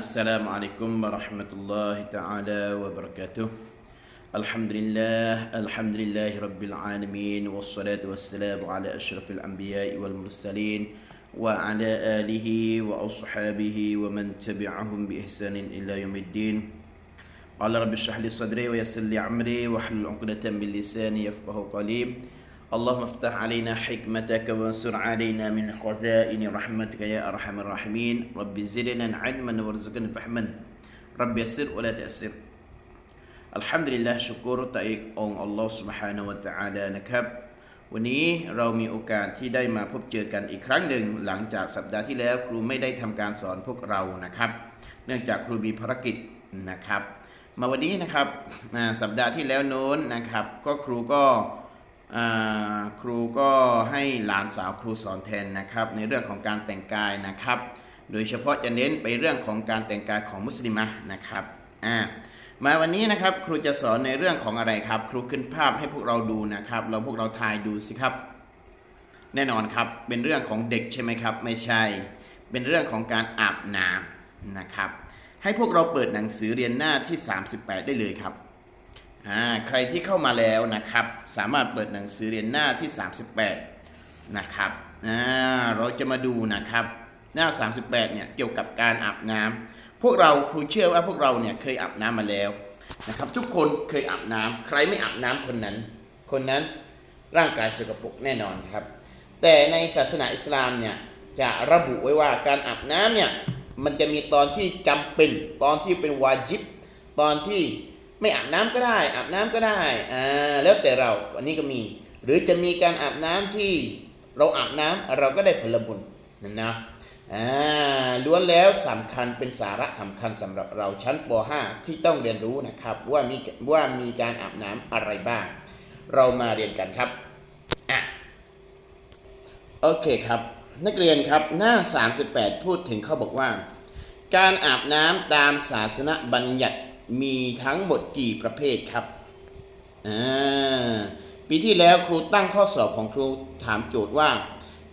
السلام عليكم ورحمة الله تعالى وبركاته الحمد لله الحمد لله رب العالمين والصلاة والسلام على أشرف الأنبياء والمرسلين وعلى آله وأصحابه ومن تبعهم بإحسان إلى يوم الدين قال رب اشرح لي صدري ويسر لي عمري واحلل عقدة من لساني يفقه قولي اللهم افتح علينا حكمتك وانصر علينا من خزائن رحمتك يا ارحم الراحمين رب زدنا علما وارزقنا فهما رب يسر ولا تأسر الحمد لله ชุกรต่อเอกองค์อัลลอฮ์ سبحانه และ تعالى นะครับ วันนี้เรามีโอกาสที่ได้มาพบเจอกันอีกครั้งหนึ่งหลังจากสัปดาห์ที่แล้วครูไม่ได้ทำการสอนพวกเรานะครับ เนื่องจากครูมีภารกิจนะครับ มาวันนี้นะครับอ่าสัปดาห์ที่แล้วโน้นนะครับ ก็ครูก็อ่า ครูก็ให้หลานสาวครูสอนแทนนะครับ ในเรื่องของการแต่งกายนะครับ โดยเฉพาะจะเน้นไปเรื่องของการแต่งกายของมุสลิมะนะครับอ่ามาวันนี้นะครับครูจะสอนในเรื่องของอะไรครับ ครูขึ้นภาพให้พวกเราดูนะครับเราพวกเราทายดูสิครับ แน่นอนครับเป็นเรื่องของเด็กใช่ไหมครับ ไม่ใช่ เป็นเรื่องของการอาบน้ำนะครับ ให้พวกเราเปิดหนังสือเรียนหน้าที่ 38 ได้เลยครับ ใครที่เข้ามาแล้วนะครับ สามารถเปิดหนังสือเรียนหน้าที่ 38 นะครับเราจะมาดูนะครับ หน้า 38 เนี่ยเกี่ยวกับการอาบน้ำพวกเราครูเชื่อว่าพวกเราเนี่ยเคยอาบน้ำมาแล้วนะครับ ทุกคนเคยอาบน้ำใครไม่อาบน้ำคนนั้น คนนั้นร่างกายสกปรกแน่นอนครับ แต่ในศาสนาอิสลามเนี่ยจะระบุไว้ว่าการอาบน้ำเนี่ยมันจะมีตอนที่จำเป็น ตอนที่เป็นวาจิบ ตอนที่ ไม่อาบน้ำก็ได้ อาบน้ำก็ได้อ่าแล้วแต่เราอันนี้ก็มี หรือจะมีการอาบน้ำที่เราอาบน้ำเราก็ได้ผลบุญนั่นนะอ่าล้วนแล้วสำคัญเป็นสาระสำคัญสำหรับเราชั้นป .5 ที่ต้องเรียนรู้นะครับ ว่ามีว่ามีการอาบน้ำอะไรบ้าง เรามาเรียนกันครับอะโอเคครับ นักเรียนครับหน้า 38 พูดถึงเขาบอกว่า การอาบน้ำตามศาสนบัญญัติ มีทั้งหมดกี่ประเภทครับอ่าปีที่แล้วครูตั้งข้อสอบของครูถามโจทย์ว่า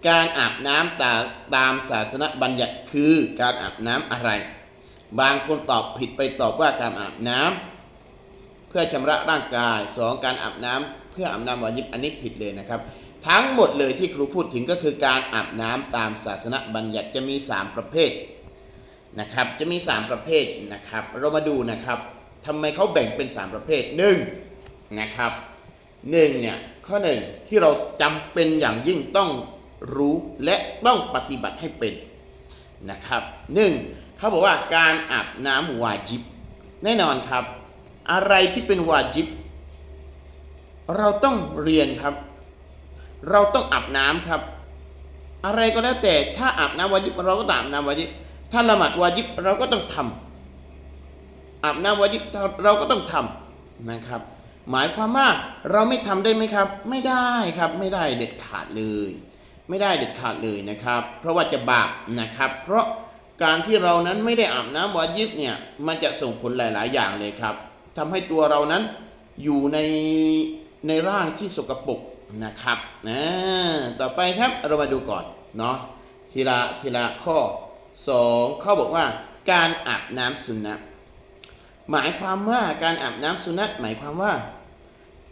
การอาบน้ำตาตามศาสนบัญญัติคือการอาบน้ำอะไร บางคนตอบผิดไปตอบว่าการอาบน้ำเพื่อชำระร่างกาย 2. การอาบน้ำเพื่ออาบน้ำวาญิบอันนี้ผิดเลยนะครับทั้งหมดเลยที่ครูพูดถึงก็คือการอาบน้ำตามศาสนบัญญัติจะมี 3 ประเภท นะครับจะมี 3 ประเภทนะครับ เรามาดูนะครับทำไมเขาแบ่งเป็น 3 ประเภท1นะครับหนึ่งเนี่ยข้อหนึ่งที่เราจำเป็นอย่างยิ่งต้องรู้และต้องปฏิบัติให้เป็นนะครับหนึ่งเขาบอกว่าการอาบน้ำวาจิบ แน่นอนครับ อะไรที่เป็นวาจิบ เราต้องเรียนครับ เราต้องอาบน้ำครับ อะไรก็แล้วแต่ถ้าอาบน้ำวาจิบเราก็ต้องอาบน้ำวาจิบ ถ้าละหมาดวาจิบเราก็ต้องทำอาบน้ำวาจิบเราก็ต้องทำนะครับ หมายความว่าเราไม่ทำได้ไหมครับ ไม่ได้ครับไม่ได้เด็ดขาดเลย ไม่ได้เด็ดขาดเลยนะครับ เพราะว่าจะบาปนะครับ เพราะการที่เรานั้นไม่ได้อาบน้ำวาจิบเนี่ยมันจะส่งผลหลาย ๆ อย่างเลยครับทำให้ตัวเรานั้นอยู่ในในร่างที่สกปรกนะครับนะต่อไปครับเรามาดูก่อนเนาะทีละทีละข้อ สองเขาบอกว่าการอาบน้ำสุนนะหมายความว่าการอาบน้ำสุนัตหมายความว่า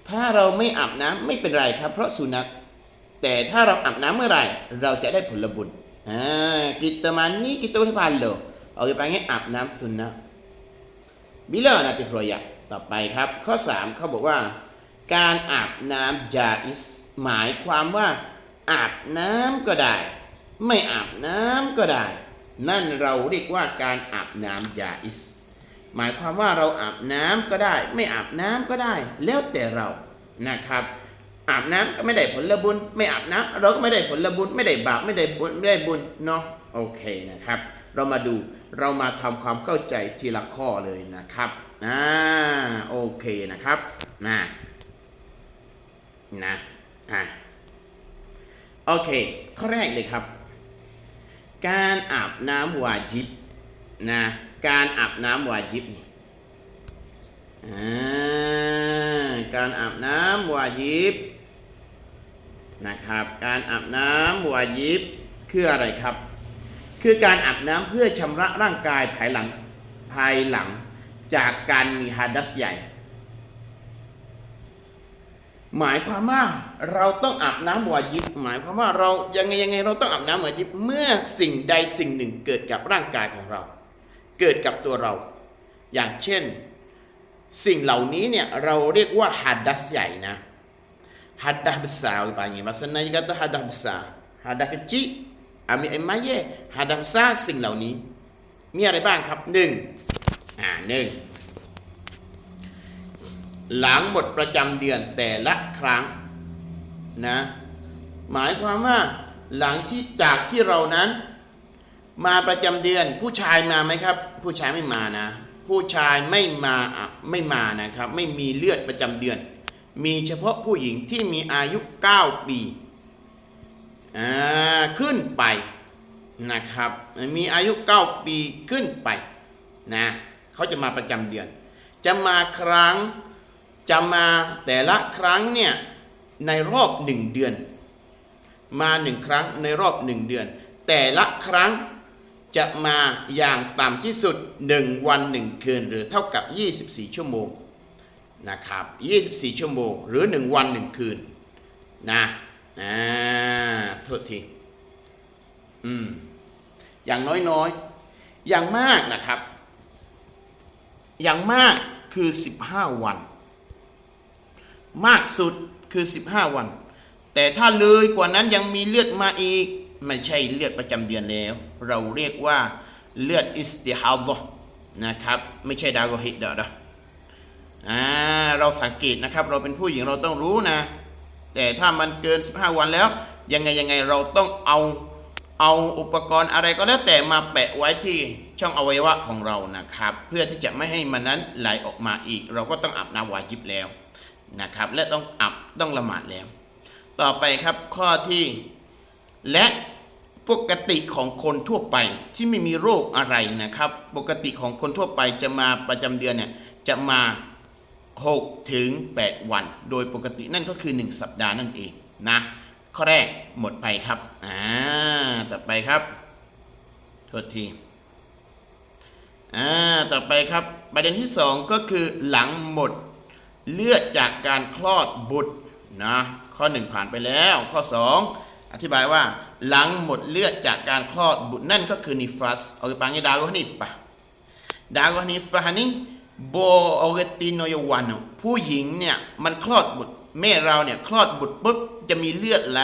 ถ้าเราไม่อาบน้ำไม่เป็นไรครับ เพราะสุนัตแต่ถ้าเราอาบน้ำเมื่อไหร่ เราจะได้ผลบุญอ่ากิตมันนี่กิตที่พันโลเอาไปงี้อาบน้ำสุนนะบิลานาติโครยะต่อไปครับ ข้อ 3 เขาบอกว่า การอาบน้ำจาอิสหมายความว่า อาบน้ำก็ได้ ไม่อาบน้ำก็ได้ นั่นเราเรียกว่าการอาบน้ำจาอิส หมายความว่าเราอาบน้ำก็ได้ ไม่อาบน้ำก็ได้ แล้วแต่เรานะครับ อาบน้ำก็ไม่ได้ผลบุญ ไม่อาบน้ำเราก็ไม่ได้ผลบุญ ไม่ได้บาปไม่ได้บุญไม่ได้บุญเนาะโอเคนะครับ เรามาดูเรามาทำความเข้าใจทีละข้อเลยนะครับอ่าโอเคนะครับนะนะอะโอเค ข้อแรกเลยครับ การอาบน้ำวาจิบนะการอาบน้ำวาจิบนี่อ่าการอาบน้ำวาจิบนะครับ การอาบน้ำวาจิบคืออะไรครับ คือการอาบน้ำเพื่อชำระร่างกายภายหลังภายหลังจากการมีฮาดัสใหญ่ หมายความว่าเราต้องอาบน้ำวาญิบ หมายความว่าเรายังไงยังไงเราต้องอาบน้ำวาญิบเมื่อสิ่งใดสิ่งหนึ่งเกิดกับร่างกายของเรา เกิดกับตัวเรา อย่างเช่น สิ่งเหล่านี้เนี่ยเราเรียกว่าฮัดดัสใหญ่นะฮัดดัส besar rupanya maksudnya kata hadas besar hadas kecil ambil air maya hadas besar สิ่งเหล่านี้ มีอะไรบ้างครับหนึ่งอ่าหนึ่ง หลังหมดประจำเดือนแต่ละครั้งนะหมายความว่าหลังที่จากที่เรานั้น มาประจำเดือนผู้ชายมาไหมครับ ผู้ชายไม่มานะ ผู้ชายไม่มาไม่มานะครับ ไม่มีเลือดประจำเดือน มีเฉพาะผู้หญิงที่มีอายุ 9 ปีขึ้นไปนะครับ มีอายุ 9 ปีขึ้นไปนะเขาจะมาประจำเดือน จะมาครั้ง จะมาแต่ละครั้งเนี่ยในรอบหนึ่งเดือน มาหนึ่งครั้งในรอบหนึ่งเดือน แต่ละครั้งจะมาอย่างต่ำที่สุด 1 วัน 1 คืน หรือเท่ากับ 24 ชั่วโมงนะครับ24 ชั่วโมง หรือ 1 วัน 1 คืนนะอ่าโทษทีอืมอย่างน้อยๆอย่างมากนะครับ อย่างมากคือ 15 วัน มากสุดคือ 15 วัน แต่ถ้าเลยกว่านั้นยังมีเลือดมาอีก ไม่ใช่เลือดประจำเดือนแล้ว เราเรียกว่าเลือดอิสติฮาดะนะครับ ไม่ใช่ดาโกฮิดะนะอ่าเราสังเกตนะครับ เราเป็นผู้หญิงเราต้องรู้นะ แต่ถ้ามันเกิน 15 วันแล้ว ยังไงยังไงเราต้องเอาเอาอุปกรณ์อะไรก็แล้วแต่มาแปะไว้ที่ช่องอวัยวะของเรานะครับ เพื่อที่จะไม่ให้มันนั้นไหลออกมาอีก เราก็ต้องอาบน้ำวาจิบแล้ว นะครับ และต้องอาบต้องละหมาดแล้ว ต่อไปครับข้อที่และปกติของคนทั่วไปที่ไม่มีโรคอะไรนะครับ ปกติของคนทั่วไปจะมาประจำเดือนเนี่ยจะมา6ถึง8วัน โดยปกตินั่นก็คือ 1 สัปดาห์นั่นเองนะข้อแรกหมดไปครับอ่าต่อไปครับโทษทีอ่าต่อไปครับประเด็นที่ 2 ก็คือหลังหมด เลือดจากการคลอดบุตรนะข้อ 1 ผ่านไปแล้ว ข้อ 2 อธิบายว่าหลังหมดเลือดจากการคลอดบุตรนั่นก็คือนิฟัสเอาไปปังยดาวนิปะดาวนิฟะนี่โบออเกติโนยวานผู้หญิงเนี่ยมันคลอดบุตรแม่เราเนี่ยคลอดบุตรปุ๊บจะมีเลือดไหล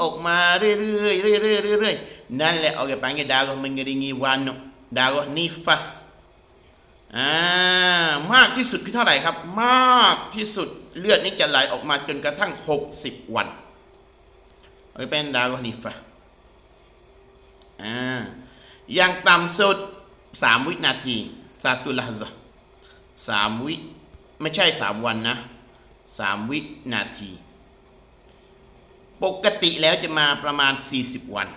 ออกมาเรื่อยๆเรื่อยๆเรื่อยๆนั่นแหละเอาไปปังยดาวมันงริงีวานดาวนิฟัส อ่ามากที่สุดคือเท่าไหร่ครับ มากที่สุดเลือดนี้จะไหลออกมาจนกระทั่ง 60 วันเปเป็นดาวนิฟะอ่าอย่างต่ำสุด 3 วินาทีซาตุลาซะสามวิไม่ใช่ 3 วันนะ3วินาที ปกติแล้วจะมาประมาณ 40 วัน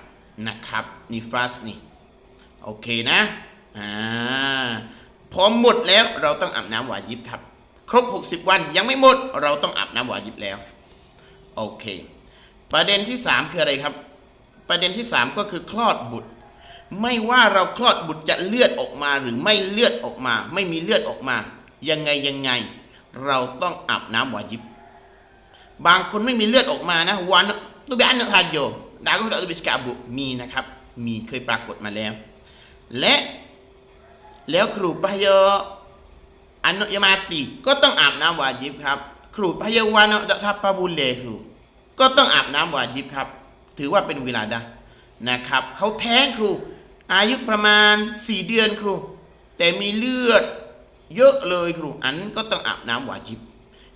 นะครับนิฟัสนี่ โอเคนะอ่า พอหมดแล้วเราต้องอาบน้ำวายิบครับ ครบ 60 วันยังไม่หมด เราต้องอาบน้ำวายิบแล้วโอเค ประเด็นที่ 3 คืออะไรครับ ประเด็นที่ 3 ก็คือคลอดบุตร ไม่ว่าเราคลอดบุตรจะเลือดออกมาหรือไม่เลือดออกมา ไม่มีเลือดออกมา ยังไงยังไง เราต้องอาบน้ำวายิบบางคนไม่มีเลือดออกมานะวันตุบิอันฮัดโยดาก็ตุบิสกาบุมีนะครับ มีเคยปรากฏมาแล้ว และ แล้วครูพยออนุยมาติก็ต้องอาบน้ำวาจิบครับ ครูพยาวานดัชปาบุเลครูก็ต้องอาบน้ำวาจิบครับ ถือว่าเป็นเวลาด้นะครับเขาแท้งครู อายุประมาณ 4 เดือนครู แต่มีเลือดเยอะเลยครูอันก็ต้องอาบน้ำวาจิบ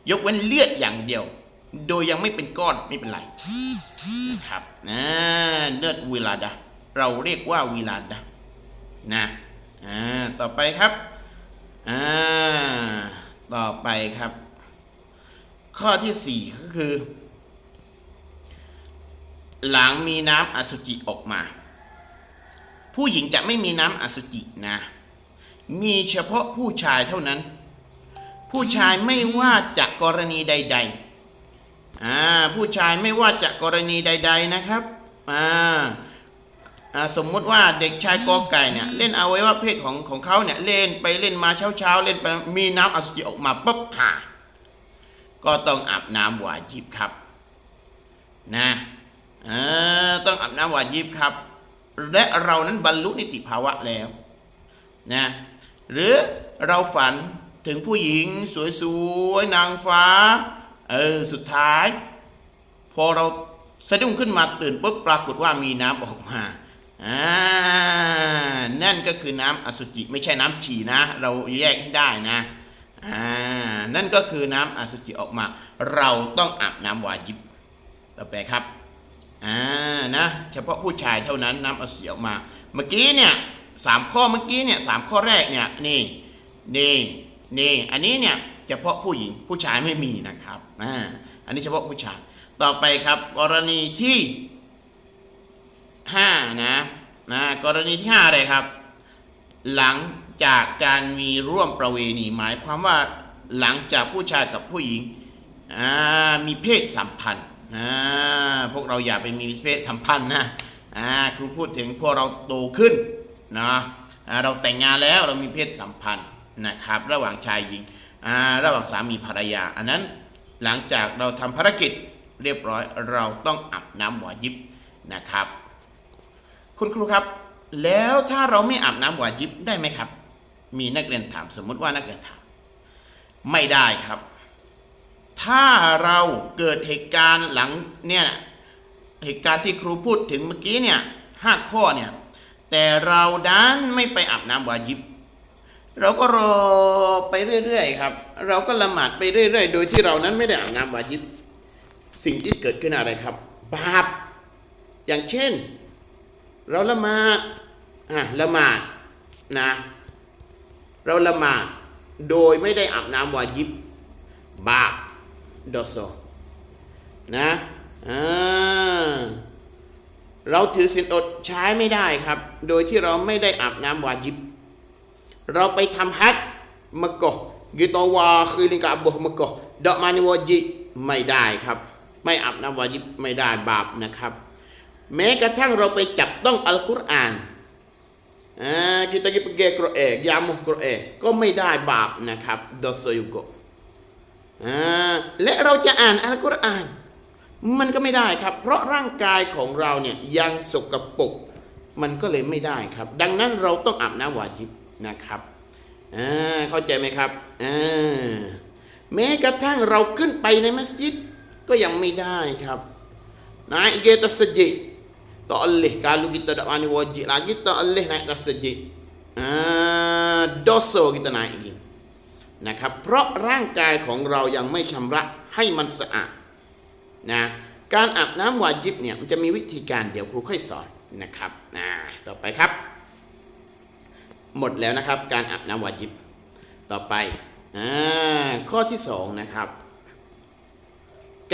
ยกเว้นเลือดอย่างเดียว โดยยังไม่เป็นก้อนไม่เป็นไรนะครับนะเลือดเวลาดาเราเรียกว่าเวลาดานะ อ่าต่อไปครับอ่าต่อไปครับ ข้อที่สี่ก็คือ หลังมีน้ำอสุจิออกมา ผู้หญิงจะไม่มีน้ำอสุจินะ มีเฉพาะผู้ชายเท่านั้น ผู้ชายไม่ว่าจะกรณีใด ๆอ่าผู้ชายไม่ว่าจะกรณีใด ๆนะครับอ่า สมมุติว่าเด็กชายกอไก่เนี่ยเล่นอวัยวะเพศของของเขาเนี่ยเล่นไปเล่นมาเช้าเช้าๆเล่นไปมีน้ำอสุจิออกมาปุ๊บหาก็ต้องอาบน้ำวาจิบครับนะเออต้องอาบน้ำวาจิบครับ และเรานั้นบรรลุนิติภาวะแล้วนะหรือเราฝันถึงผู้หญิงสวยๆนางฟ้าเออสุดท้าย พอเราสะดุ้งขึ้นมาตื่นปุ๊บปรากฏว่ามีน้ำออกมา อ่านั่นก็คือน้ำอสุจิไม่ใช่น้ำฉี่นะ เราแยกให้ได้นะอ่านั่นก็คือน้ำอสุจิออกมา เราต้องอาบน้ำวาญิบต่อไปครับอ่านะเฉพาะผู้ชายเท่านั้นน้ำอสุจิออกมา เมื่อกี้เนี่ยสามข้อเมื่อกี้เนี่ยสามข้อแรกเนี่ยนี่นี่นี่อันนี้เนี่ยเฉพาะผู้หญิงผู้ชายไม่มีนะครับอ่าอันนี้เฉพาะผู้ชายต่อไปครับกรณีที่ ห้านะนะกรณีที่ห้าอะไรครับ หลังจากการมีร่วมประเวณีหมายความว่าหลังจากผู้ชายกับผู้หญิงมีเพศสัมพันธ์พวกเราอย่าไปมีเพศสัมพันธ์นะครูพูดถึงพวกเราโตขึ้นนะเราแต่งงานแล้วเรามีเพศสัมพันธ์นะครับระหว่างชายหญิงระหว่างสามีภรรยา อันนั้นหลังจากเราทำภารกิจเรียบร้อยเราต้องอาบน้ำหวายิบนะครับ คุณครูครับ แล้วถ้าเราไม่อาบน้ำวาญิบได้ไหมครับ มีนักเรียนถามสมมุติว่านักเรียนถาม ไม่ได้ครับ ถ้าเราเกิดเหตุการณ์หลังเนี่ยเหตุการณ์ที่ครูพูดถึงเมื่อกี้เนี่ยห้าข้อเนี่ยแต่เราดันไม่ไปอาบน้ำวาญิบ เราก็รอไปเรื่อยๆครับ เราก็ละหมาดไปเรื่อยๆ โดยที่เรานั้นไม่ได้อาบน้ำวาญิบ สิ่งที่เกิดขึ้นอะไรครับ บาป อย่างเช่น เราละหมาดอะละหมาดนะเราละหมาดโดยไม่ได้อาบน้ำวาญิบบาปดอโซนะอ่าเราถือศีลอดใช้ไม่ได้ครับ โดยที่เราไม่ได้อาบน้ำวาญิบ เราไปทำฮัจมะกะกิตวาคือลิงกะบุมะกะดอกมานิวาจิไม่ได้ครับ ไม่อาบน้ำวาญิบไม่ได้บาปนะครับ แม้กระทั่งเราไปจับต้องอัลกุรอานอ่า kita pergi pergi Quran yamuh Quran ก็ไม่ได้บาปนะครับ dosa juga อ่าและเราจะอ่านอัลกุรอาน มันก็ไม่ได้ครับ เพราะร่างกายของเราเนี่ยยังสกปรกมันก็เลยไม่ได้ครับ ดังนั้นเราต้องอาบน้ำวาจิบนะครับอ่าเข้าใจไหมครับอ่าแม้กระทั่งเราขึ้นไปในมัสยิดก็ยังไม่ได้ครับ naik ke atas sejid tak boleh kalau kita tak mani wajib lagi tak boleh naik atas sejid ah dosa kita naik lagi นะครับ เพราะร่างกายของเรายังไม่ชำระให้มันสะอาดนะการอาบน้ำวาจิบเนี่ยมันจะมีวิธีการเดี๋ยวครูค่อยสอนนะครับอ่าต่อไปครับ หมดแล้วนะครับ การอาบน้ำวาจิบ ต่อไปอ่าข้อที่สองนะครับ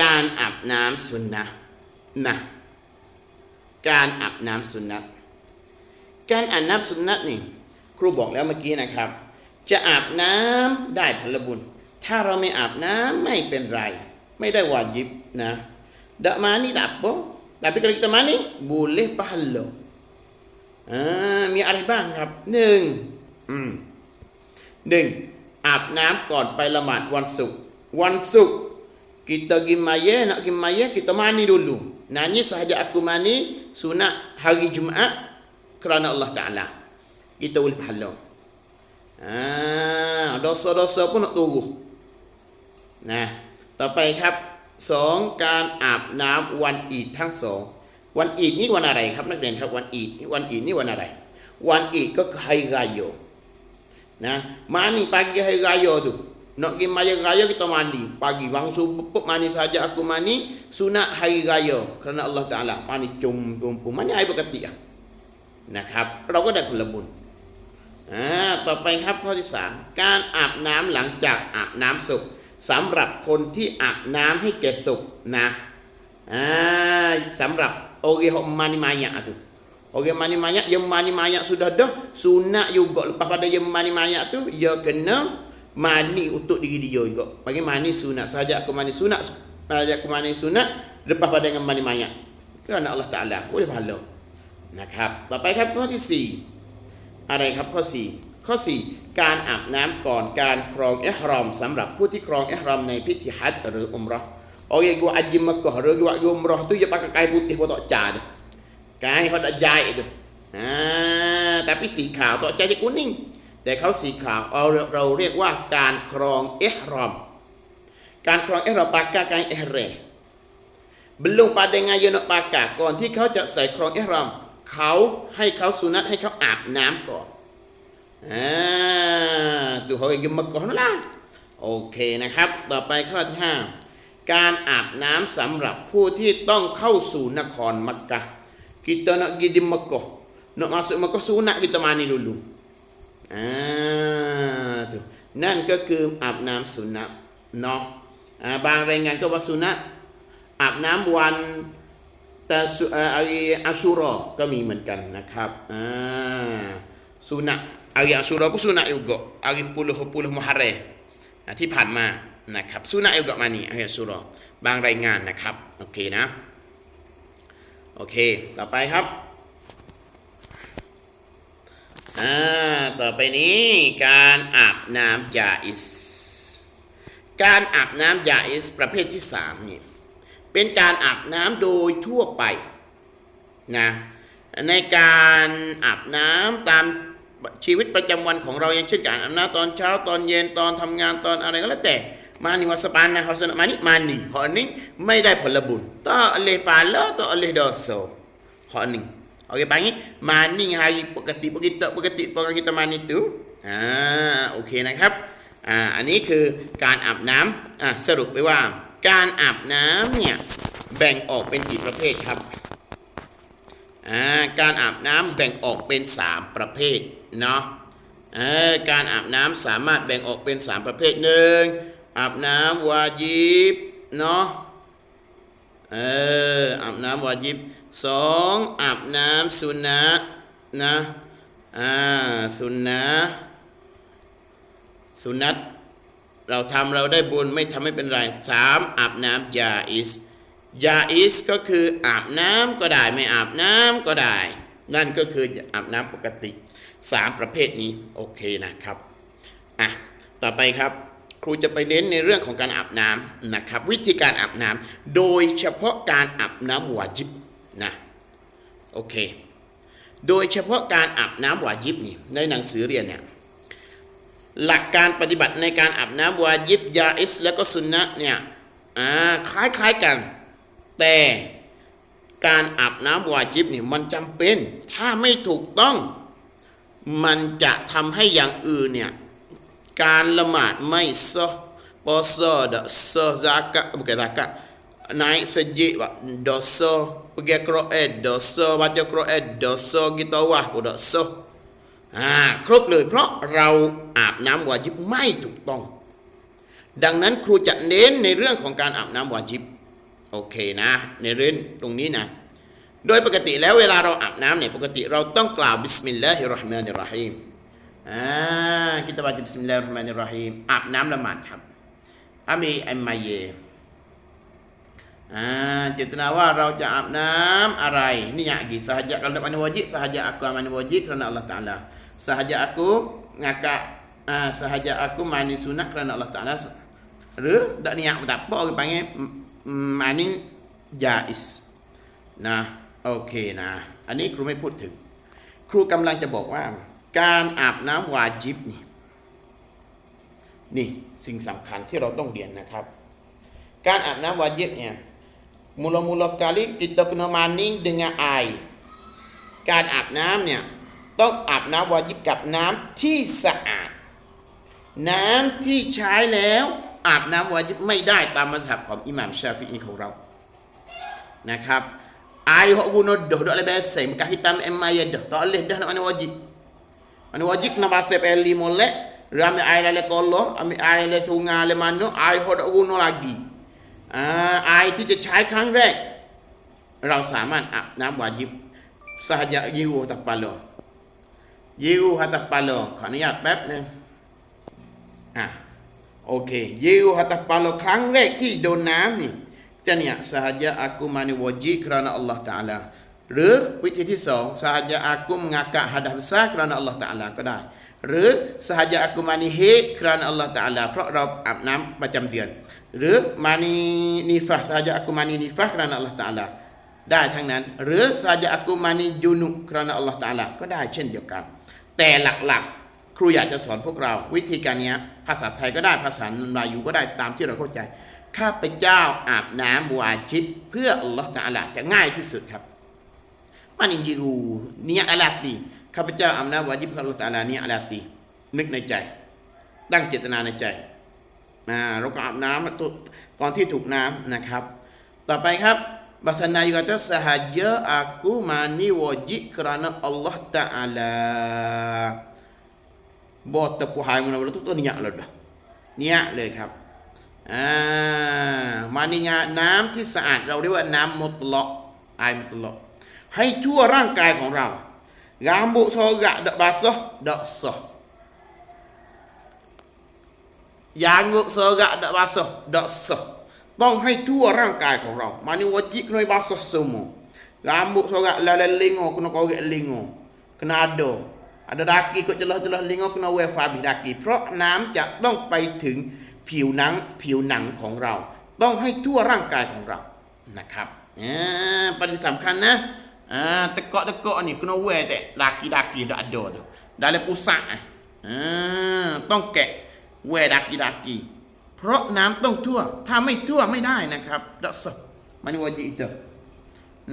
การอาบน้ำสุนนะนะ การอาบน้ำสุนนะการอาบน้ำสุนนะนี่ครูบอกแล้วเมื่อกี้นะครับ จะอาบน้ำได้ผลบุญ ถ้าเราไม่อาบน้ำไม่เป็นไร ไม่ได้วาจิบนะดะมานี่ tak apa tapi kalau kita mandi boleh pahala อ่ามีอะไรบ้างครับหนึ่งอืมหนึ่งอาบน้ำก่อนไปละหมาดวันศุกร์วันศุกร์ kita pergi maya nak pergi maya kita mandi dulu nanya sahaja aku mandi sunat hari Jumaat kerana Allah Taala kita boleh pahala ah dosa-dosa pun nak turun นะต่อไปครับสองการอาบน้ำวันอีดทั้งสอง วันอีดนี่วันอะไรครับนักเรียนครับวันอีดวันอีดนี่วันอะไร วันอีดก็คือ hari raya นะ mandi pagi hari raya tu nak pergi maya raya kita mandi pagi bang subuh mandi saja aku mandi sunat hari raya kerana Allah Taala mandi cum tumpu mandi air berkati ah นะครับ เราก็ได้ผลบุญอ่าต่อไปครับข้อที่สามการอาบน้ำหลังจากอาบน้ำศพสำหรับคนที่อาบน้ำให้แก่ศพนะอ่าสำหรับโอเคหมani mayat tu Orang mani mayat, yang mani mayat sudah dah sunat juga lepas pada yang mani mayat tu dia kena mani untuk diri dia juga. Bagi mani sunat saja aku mani sunat saja aku mani sunat lepas pada dengan mani mayat. Kerana Allah Taala boleh pahala. นะครับ ต่อไปครับข้อที่ 4 อะไรครับข้อ 4 ข้อ 4 การอาบน้ำก่อนการครองอิหรอมสำหรับผู้ที่ครองอิหรอมในพิธีฮัจญ์หรืออุมเราะห์โอเคกว่าอัจญิมมักกะหรือว่าอุมเราะห์tu dia pakai kain putih pun tak cah tu kainเขาtak jahit tu ah tapi สีขาว tak cah dia kuning แต่เขาสีขาวเอาเราเรียกว่าการครองเอิหรอม การครองเอิหรอมปากกาการอิหเร belum pada ngaya nak pakai ก่อนที่เขาจะใส่ครองเอิหรอมเขาให้เขาสุนัตให้เขาอาบน้ำก่อนอ่าดูเขาเองมาก่อนนั่นละโอเคนะครับ ต่อไปข้อที่5การอาบน้ำสำหรับผู้ที่ต้องเข้าสู่นครมักกะ kita nak pergi di Mekah nak masuk Mekah sunat kita mandi dulu อ่านั่นก็คืออาบน้ำสุนัตเนาะาบางรายงานก็ว่าสุนัตอาบน้ำวันแต่สุเอ่อไออาชูรอก็มีเหมือนกันนะครับอ่าสุนัต hari Ashura pun sunat juga hari 10 10 Muharram อะที่ผ่านมานะครับสุนัต juga mani hari Ashura บางรายงานนะครับโอเคนะโอเค ต่อไปครับ อ่า ต่อไปนี้การอาบน้ำยาอิส การอาบน้ำยาอิสประเภทที่สามนี่เป็นการอาบน้ำโดยทั่วไปนะในการอาบน้ำตามชีวิตประจำวันของเราอย่างเช่นการอาบน้ำตอนเช้าตอนเย็นตอนทำงานตอนอะไรก็แล้วแต่มานิวัสปานนะฮอสนมานิมานีหอนี้ไม่ได้ผลบุญต่อเลปาลต่อเลดอโซหอนี้ Okey panggil mani hari pekati kita pekati orang kita mani tu อ่าโอเคนะครับอ่าอันนี้คือการอาบน้ำอ่าสรุปไปว่า การอาบน้ำเนี่ยแบ่งออกเป็นกี่ประเภทครับอ่าการอาบน้ำแบ่งออกเป็น 3 ประเภทเนาะเออการอาบน้ำสามารถแบ่งออกเป็น 3 ประเภทหนึ่งอาบน้ำวาญิบเนาะเอออาบน้ำวาญิบ สองอาบน้ำสุนนะนะอ่าสุนนะสุนัตเราทำเราได้บุญไม่ทำไม่เป็นไรสามอาบน้ำยาอิสยาอิสก็คืออาบน้ำก็ได้ไม่อาบน้ำก็ได้ นั่นก็คืออาบน้ำปกติสามประเภทนี้โอเคนะครับอะต่อไปครับครูจะไปเน้นในเรื่องของการอาบน้ำนะครับ วิธีการอาบน้ำโดยเฉพาะการอาบน้ำวาจิบ นะโอเค โดยเฉพาะการอาบน้ำวาจิบนี่ในหนังสือเรียนเนี่ยหลักการปฏิบัติในการอาบน้ำวาจิบยาอิสแล้วก็สุนนะเนี่ยอ่าคล้ายๆกัน แต่การอาบน้ำวาจิบนี่มันจำเป็น ถ้าไม่ถูกต้องมันจะทำให้อย่างอื่นเนี่ยการละหมาดไม่ซอปอซอดซอซากะบุกซากะ naik sejik pak dosa pergi Quran dosa baca Quran dosa kita wah pun dosa อ่าครบเลย เพราะเราอาบน้ำวาจิบไม่ถูกต้อง ดังนั้นครูจะเน้นในเรื่องของการอาบน้ำวาจิบโอเคนะในเรื่องตรงนี้นะ โดยปกติแล้วเวลาเราอาบน้ำเนี่ยปกติเราต้องกล่าวบิสมิลลาฮิรราะห์มานิรราะฮีมอ่า kita baca Bismillahirrahmanirrahim อาบน้ำละหมาดครับอามีอัมมาเย เจตนาว่าเราจะอาบน้ำอะไรนี่ยากี่สหายะ kalau mana wajib sahaja aku mana wajib kerana Allah Taala sahaja aku ngakak uh, sahaja aku mani sunnah kerana Allah Taala หรือดักนิยะตับปอคือไปไงมานี่ยาอิสนะโอเคนะ อันนี้ครูไม่พูดถึง ครูกำลังจะบอกว่า การอาบน้ำวาจิบนี่นี่สิ่งสำคัญที่เราต้องเรียนนะครับ การอาบน้ำวาจิบเนี่ย mula-mula kali kita kena maning dengan air การอาบน้ำเนี่ยต้องอาบน้ำวายิบกับน้ำที่สะอาด น้ำที่ใช้แล้วอาบน้ำวายิบไม่ได้ตามมัสฮับของอิหม่ามชาฟิอีของเรานะครับอายฮอกุนดดดอะไรเบสเซมกะฮิตามเอ็มมายดตอเลดนะมันวายิบมันวายิบนับาเซเอลีอลเลรามไอลาเลกอลโลอามิไอเลสุงาเลมันโนอายฮอกุนลากี อายที่จะใช้ครั้งแรก เราสามารถอาบน้ำวาจิบสหยะยิวตับปาโลยิวฮัตปาโลขออนุญาตแป๊บหนึงอะโอเคยิวฮัตปาโลครั้งแรกที่โดนน้ำนี่จะเนี่ยสหยะอากุมานิวจิบ kerana Allah Taala หรือวิธีที่สอง sahaja aku mengakak hadas besar kerana Allah Ta'ala ก็ได้ หรือ sahaja aku mani haid kerana Allah Ta'ala เพราะเราอาบน้ำประจำเดือน หรือ mani nifah sahaja aku mani nifah kerana Allah Ta'ala ได้ทั้งนั้น หรือ sahaja aku mani junub kerana Allah Ta'ala ก็ได้เช่นเดียวกัน แต่หลักๆ ครูอยากจะสอนพวกเรา วิธีการนี้ภาษาไทยก็ได้ภาษาลายูก็ได้ตามที่เราเข้าใจ ข้าพเจ้าอาบน้ำวาจิบเพื่ออัลลอฮฺตะอาลาจะง่ายที่สุดครับมันอินจิรูเนียอาลาตีข้าพเจ้าอาบน้ำวาจิบเพื่ออัลลอฮฺตะอาลาเนียอาลาตีนึกในใจ ตั้งเจตนาในใจ อ่าเราก็อาบน้ำตัวตอนที่ถูกน้ำนะครับ ต่อไปครับภาษานายูกาตะ sahaja aku mani wajib kerana Allah Ta'ala บอตะปูหายมันเราทุกตัวเนี่ยเลยเด้อเนี่ยเลยครับอ่ามานิงาน้ำที่สะอาดเราเรียกว่าน้ำมุตลอกอายมุตลอกให้ทั่วร่างกายของเรา rambut sorak dak basah dak sah Janggut sorak dak basah dak sah ต้องให้ทั่วร่างกายของเรามานี่วจิกน้อย basah semua rambut sorak lalai lingo kena korek lingo kena ada ada daki ก็จะละจะละลิงก็นาเวฟาบิดากีเพราะน้ำจะต้องไปถึงผิวหนังผิวหนังของเรา ต้องให้ทั่วร่างกายของเรานะครับอ่าประเด็นสำคัญนะอ่าตะกาะตะกาะนี่ก็นาเวแต่ดากีดากีดาโดดได้เลยปุสะอ่าต้องแกะ เวดากีดากีเพราะน้ำต้องทั่ว ถ้าไม่ทั่วไม่ได้นะครับดัสมันวาจิ itu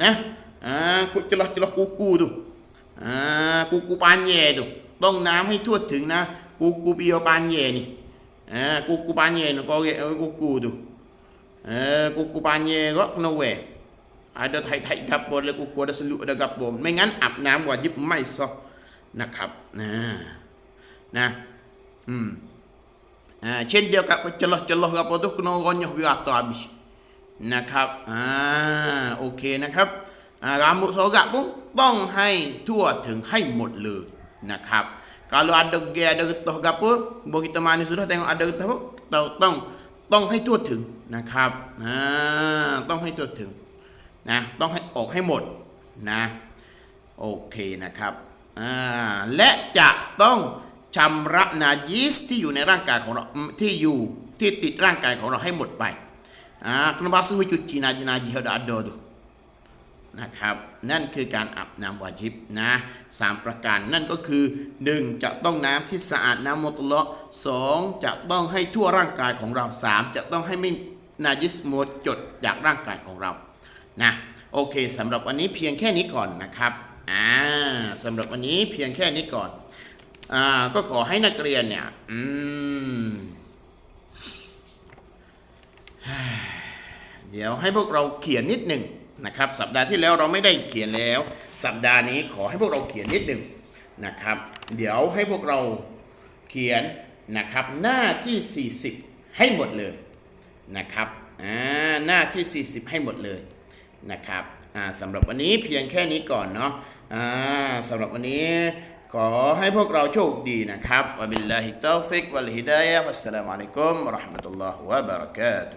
นะอ่ากุ celah celah kuku tu อ่ากูกูปานแย่ดูต้องน้ำให้ทั่วถึงนะกูกูเปียวปานแย่นี่อ่ากูกูปานแย่นี่ก็เรียกกูกูดูเออกูกูปานแย่ก็นเว ada thai thai gapo แล้วกูกู ada seluk ada gapo ไม่งั้นอาบน้ำวาจิบไม่ซอนะครับนะนะอืม เช่นเดียวกับ celah celah gapo tu kena ronyah bi atas habis นะครับอ่าโอเคนะครับอ่าร ambut sorak pun ต้องให้ทั่วถึงให้หมดเลยนะครับ kalau ada ge ada getah gapo bo kita mani sudah tengok ada getah pun ต้องต้องต้องให้ทั่วถึงนะครับอ่าต้องให้ทั่วถึงนะต้องให้ออกให้หมดนะโอเคนะครับอ่าและจะต้อง ชำระนายิสที่อยู่ในร่างกายของเราที่อยู่ที่ติดร่างกายของเราให้หมดไปอ่าคุณบาสุจุดจีนาจีนาจีฮดาโดดูนะครับนั่นคือการอาบน้ำวาจิบนะสามประการนั่นก็คือหนึ่งจะต้องน้ำที่สะอาดน้ำมุตละสองจะต้องให้ทั่วร่างกายของเราสามจะต้องให้ไม่นาจิสหมดจดจากร่างกายของเรานะโอเคสำหรับวันนี้เพียงแค่นี้ก่อนนะครับอ่าสำหรับวันนี้เพียงแค่นี้ก่อน อ่าก็ขอให้นักเรียนเนี่ยอืมเดี๋ยวให้พวกเราเขียนนิดหนึ่งนะครับ สัปดาห์ที่แล้วเราไม่ได้เขียนแล้ว สัปดาห์นี้ขอให้พวกเราเขียนนิดหนึ่งนะครับ เดี๋ยวให้พวกเราเขียนนะครับหน้าที่ 40 ให้หมดเลยนะครับอ่าหน้าที่ 40 ให้หมดเลยนะครับอ่าสำหรับวันนี้เพียงแค่นี้ก่อนเนาะอ่าสำหรับวันนี้ ขอให้พวกเราโชคดีนะครับวะบิลลาฮิตตอฟิกวัลฮิดายะฮ์วัสสลามุอะลัยกุมวะเราะห์มะตุลลอฮ์วะบะเราะกาตุฮ์